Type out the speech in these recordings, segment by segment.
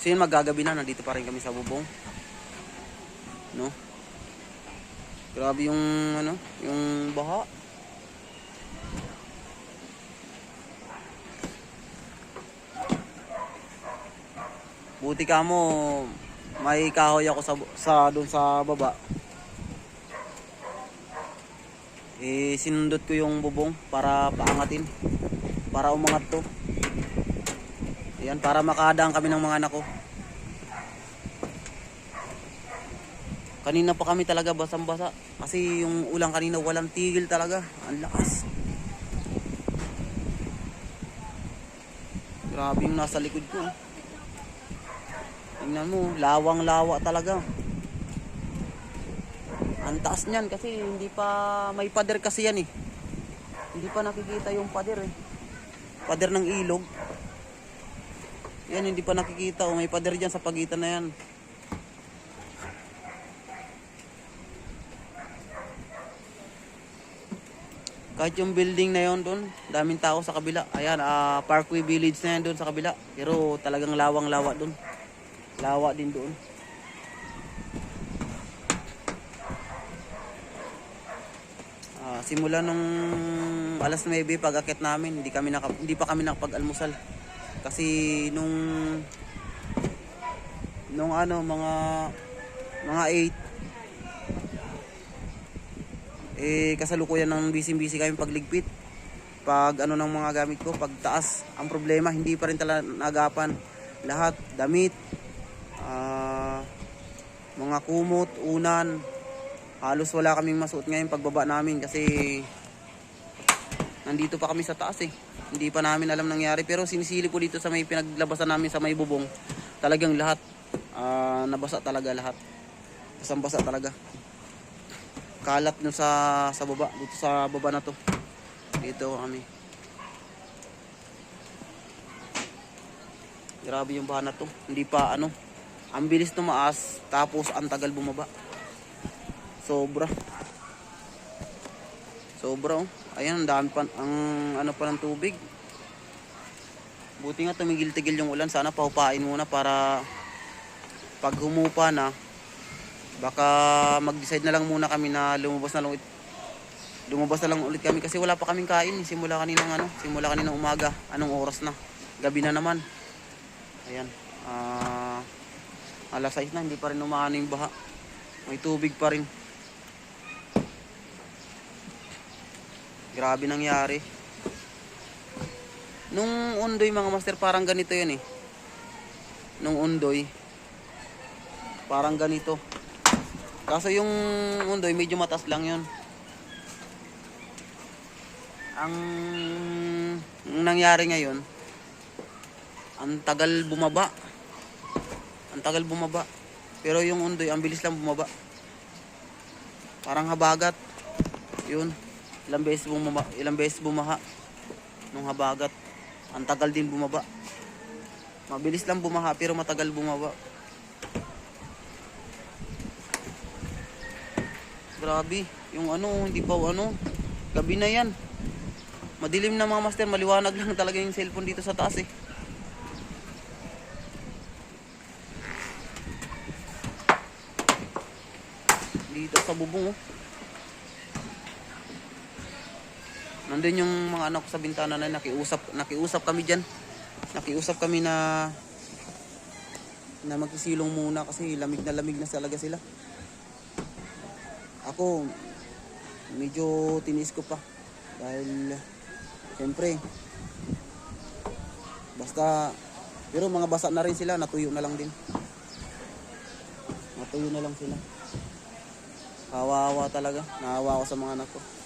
So yun magagabi na, nandito pa rin kami sa bubong. No? Grabe yung ano, yung baha. Buti ka mo, may kahoy ako sa, sa doon sa baba. Eh, sinundot ko yung bubong para paangatin. Para umangat to. Ayan, para makadaan kami ng mga anak ko. Kanina pa kami talaga basang-basa. Kasi yung ulang kanina walang tigil talaga. Ang lakas. Grabe yung nasa likod ko. Tingnan mo, lawang-lawa talaga. Ang taas niyan kasi hindi pa may pader kasi yan eh. Hindi pa nakikita yung pader eh. Pader ng ilog. Yan hindi pa nakikita oh, may pader diyan sa pagitan na yan. Kahit yung building na yon doon, daming tao sa kabila. Ayan, ah, Parkway Village na yan doon sa kabila. Pero talagang lawang-lawa doon. Lawa din doon. Ah, simula nung alas 9 pag-akit namin, hindi kami naka, hindi pa kami nakapag-almusal. Kasi nung nung ano mga mga 8 eh kasalukuyan ng busy-busy kami pagligpit. Pag ano ng mga gamit ko, pag taas, ang problema hindi pa rin talaga nagapan. Lahat damit, ah, mga kumot, unan, halos wala kaming masuot ngayon pagbaba namin kasi nandito pa kami sa taas eh. Hindi pa namin alam nangyari pero sinisili ko dito sa may pinaglabasan namin sa may bubong. Talagang lahat ah, nabasa talaga lahat. Basang basa talaga. Kalat no sa sa baba, dito sa baba na to. Dito kami. Grabe yung baha na to. Hindi pa ano. Ang bilis tumaas tapos ang tagal bumaba. Sobra. Sobra oh. Ayan, ang dami pa, ang ano pa ng tubig. Buti nga tumigil-tigil yung ulan. Sana pahupain muna para pag humupa na, baka mag-decide na lang muna kami na lumabas na lang ulit. Lumabas na lang ulit kami kasi wala pa kaming kain. Simula kaninang ano, simula kaninang umaga. Anong oras na? Gabi na naman. Ayan. Ah, alas 6 na, hindi pa rin umaano yung baha. May tubig pa rin. Grabe nangyari. Nung undoy mga master, parang ganito yun eh. Nung undoy, parang ganito. Kaso yung undoy, medyo matas lang yun. Ang ang nangyari ngayon, ang tagal bumaba. Ang tagal bumaba. Pero yung undoy, ang bilis lang bumaba. Parang habagat. Yun. Ilang beses bumaba, ilang beses bumaha nung habagat. Ang tagal din bumaba. Mabilis lang bumaha pero matagal bumaba. Grabe, yung ano, hindi pa ano, gabi na yan. Madilim na mga master, maliwanag lang talaga yung cellphone dito sa taas eh. Dito sa bubong oh. Nandun yung mga anak ko sa bintana na nakiusap, nakiusap kami diyan. Nakiusap kami na na magsisilong muna kasi lamig na lamig na talaga sila. Ako medyo tinis ko pa dahil siyempre basta pero mga basa na rin sila, natuyo na lang din. Natuyo na lang sila. Kawawa talaga. Naawa ako sa mga anak ko.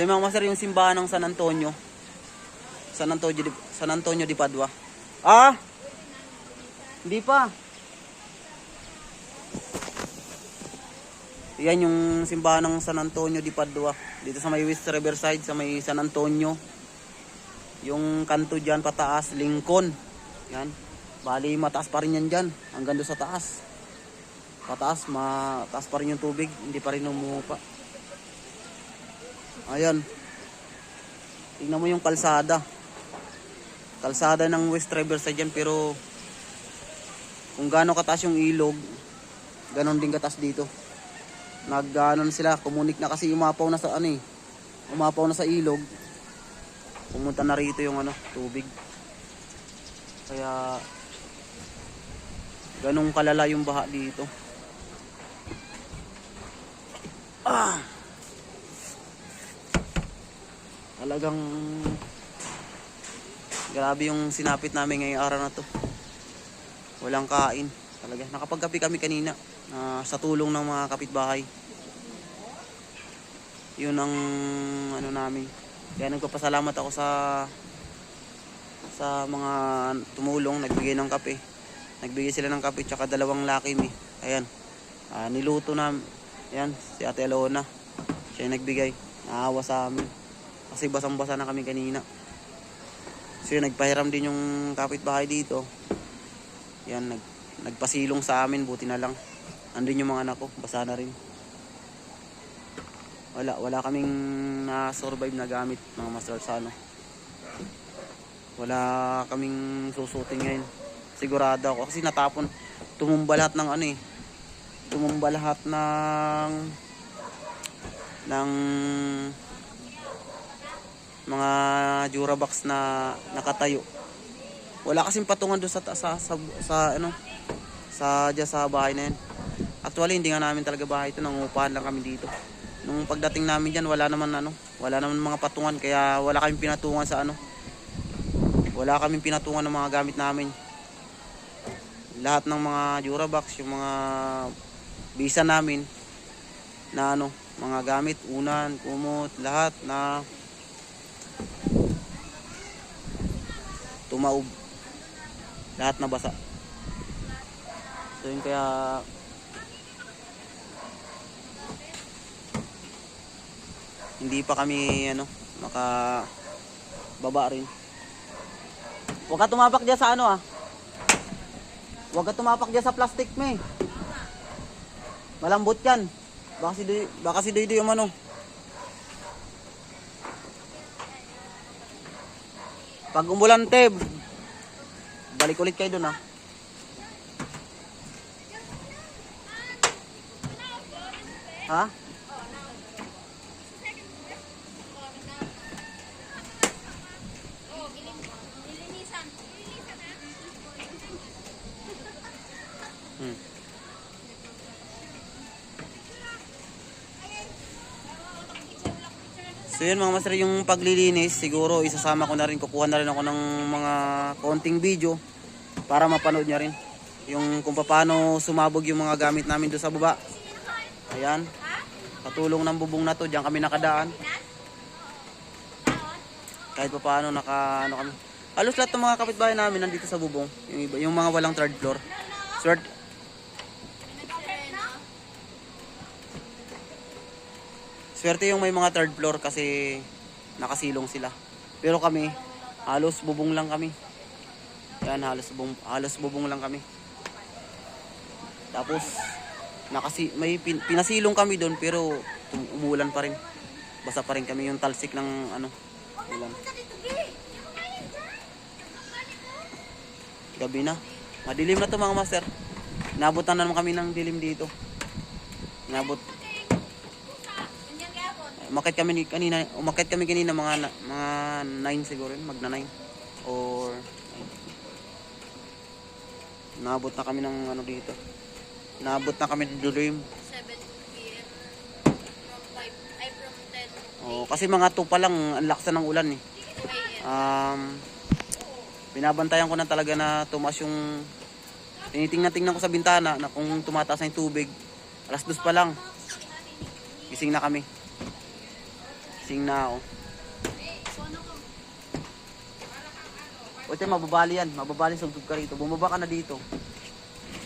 So yung mga master, yung simbahan ng San Antonio. San Antonio di, San Antonio di Padua. Ah! Hindi pa. Yan yung simbahan ng San Antonio di Padua. Dito sa may West Riverside, sa may San Antonio. Yung kanto dyan pataas, Lincoln. Yan. Bali, mataas pa rin yan dyan. Hanggang doon sa taas. Pataas, mataas pa rin yung tubig. Hindi pa rin umupa. Ayan. Tingnan mo yung kalsada. Kalsada ng West Riverside yan pero kung gaano kataas yung ilog, ganon din kataas dito. Nagganon sila, kumunik na kasi umapaw na sa ano eh. Umapaw na sa ilog. Pumunta na rito yung ano, tubig. Kaya ganong kalala yung baha dito. Ah! Talagang grabe yung sinapit namin ngayong araw na to. Walang kain. Talaga. Nakapagkape kami kanina ah, sa tulong ng mga kapitbahay. Yun ang ano namin. Kaya nagpapasalamat ako sa sa mga tumulong, nagbigay ng kape. Nagbigay sila ng kape tsaka dalawang laki mi. Ayan. Ah, niluto na yan si Ate Alona. Siya yung nagbigay. Naawa sa amin. Kasi basang-basa na kami kanina. So yun, nagpahiram din yung kapitbahay dito. Yan, nag, nagpasilong sa amin, buti na lang. Andun yung mga anak ko, basa na rin. Wala, wala kaming na-survive na gamit, mga master sa ano. Wala kaming susutin ngayon. Sigurado ako, kasi natapon, tumumba lahat ng ano eh. Tumumba lahat ng ng mga Durabox na nakatayo. Wala kasing patungan doon sa, sa, sa, sa, ano, sa, dyan sa bahay na yan. Actually, hindi nga namin talaga bahay ito. Nangungupahan lang kami dito. Nung pagdating namin dyan, wala naman, ano, wala naman mga patungan. Kaya wala kaming pinatungan sa, ano, wala kaming pinatungan ng mga gamit namin. Lahat ng mga Durabox, yung mga bisa namin, na ano, mga gamit, unan, kumot, lahat na tumaob. Lahat na basa. So yun kaya hindi pa kami ano maka baba rin. Huwag ka tumapak dyan sa ano ah. Huwag ka tumapak dyan sa plastic me. Malambot yan. Baka si Doy, baka si Doy yung ano. Pag umulante, balik ulit kayo dun ah. Ha? So yun mga master, yung paglilinis, siguro isasama ko na rin, kukuha na rin ako ng mga konting video para mapanood niya rin. Yung kung paano sumabog yung mga gamit namin doon sa baba. Ayan. Katulong ng bubong na to, diyan kami nakadaan. Kahit pa paano naka, ano kami. Halos lahat ng mga kapitbahay namin nandito sa bubong. Yung, iba, yung mga walang third floor. Third, Swerte yung may mga third floor kasi nakasilong sila. Pero kami, halos bubong lang kami. Yan, halos bubong, halos bubong lang kami. Tapos, nakasi, may pin, pinasilong kami doon pero um- umulan pa rin. Basa pa rin kami yung talsik ng ano, ulan. Gabi na. Madilim na to mga master. Nabot na naman kami ng dilim dito. Nabot umakit kami ni kanina, umakit kami kanina mga mga 9 siguro, magna 9 or 9. Naabot na kami ng ano dito. Naabot na kami ng dream. 7 p.m. From 5, ay from 10 Oh, kasi mga 2 pa lang ang lakas ng ulan eh. Um, binabantayan ko na talaga na tumaas yung tinitingnan-tingnan ko sa bintana na kung tumataas na yung tubig. Alas dos pa lang. Gising na kami. Gising na ako. O ito, mababali yan. Mababali sugtog ka rito. Bumaba ka na dito.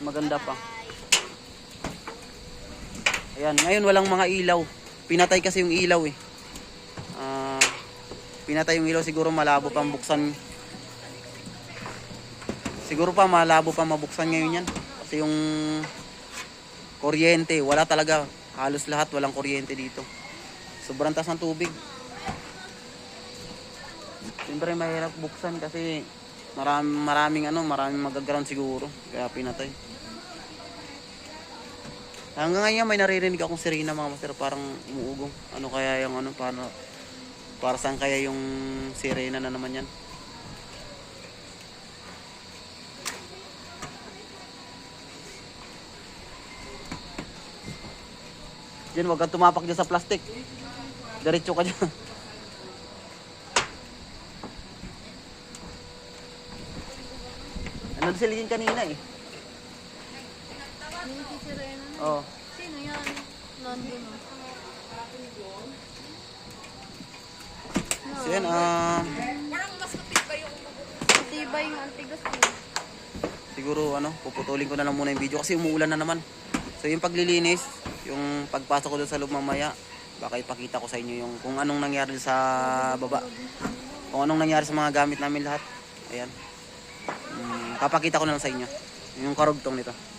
Maganda pa. Ayan, ngayon walang mga ilaw. Pinatay kasi yung ilaw eh. Ah, pinatay yung ilaw siguro malabo pang buksan. Siguro pa malabo pa mabuksan ngayon yan. Kasi yung kuryente, wala talaga. Halos lahat walang kuryente dito. Sobrang taas ng tubig. Siyempre mahirap buksan kasi maraming maraming ano, maraming magaground siguro. Kaya pinatay. Hanggang ngayon may naririnig akong sirena mga master parang umuugong. Ano kaya yung ano paano para saan kaya yung sirena na naman yan? Diyan, wag kang tumapak dyan sa plastic. Diretso ka dyan. ano si Lin kanina eh? Yung si Sirena. Oh. Sino yan? Nandun. oh. So yan, um, Parang mas matibay yung Matibay yung antigas ko. siguro ano, puputulin ko na lang muna yung video kasi umuulan na naman. So yung paglilinis, yung pagpasok ko doon sa loob mamaya, baka ipakita ko sa inyo yung kung anong nangyari sa baba. Kung anong nangyari sa mga gamit namin lahat. Ayan. Mm, papakita ko na lang sa inyo. Yung karugtong nito.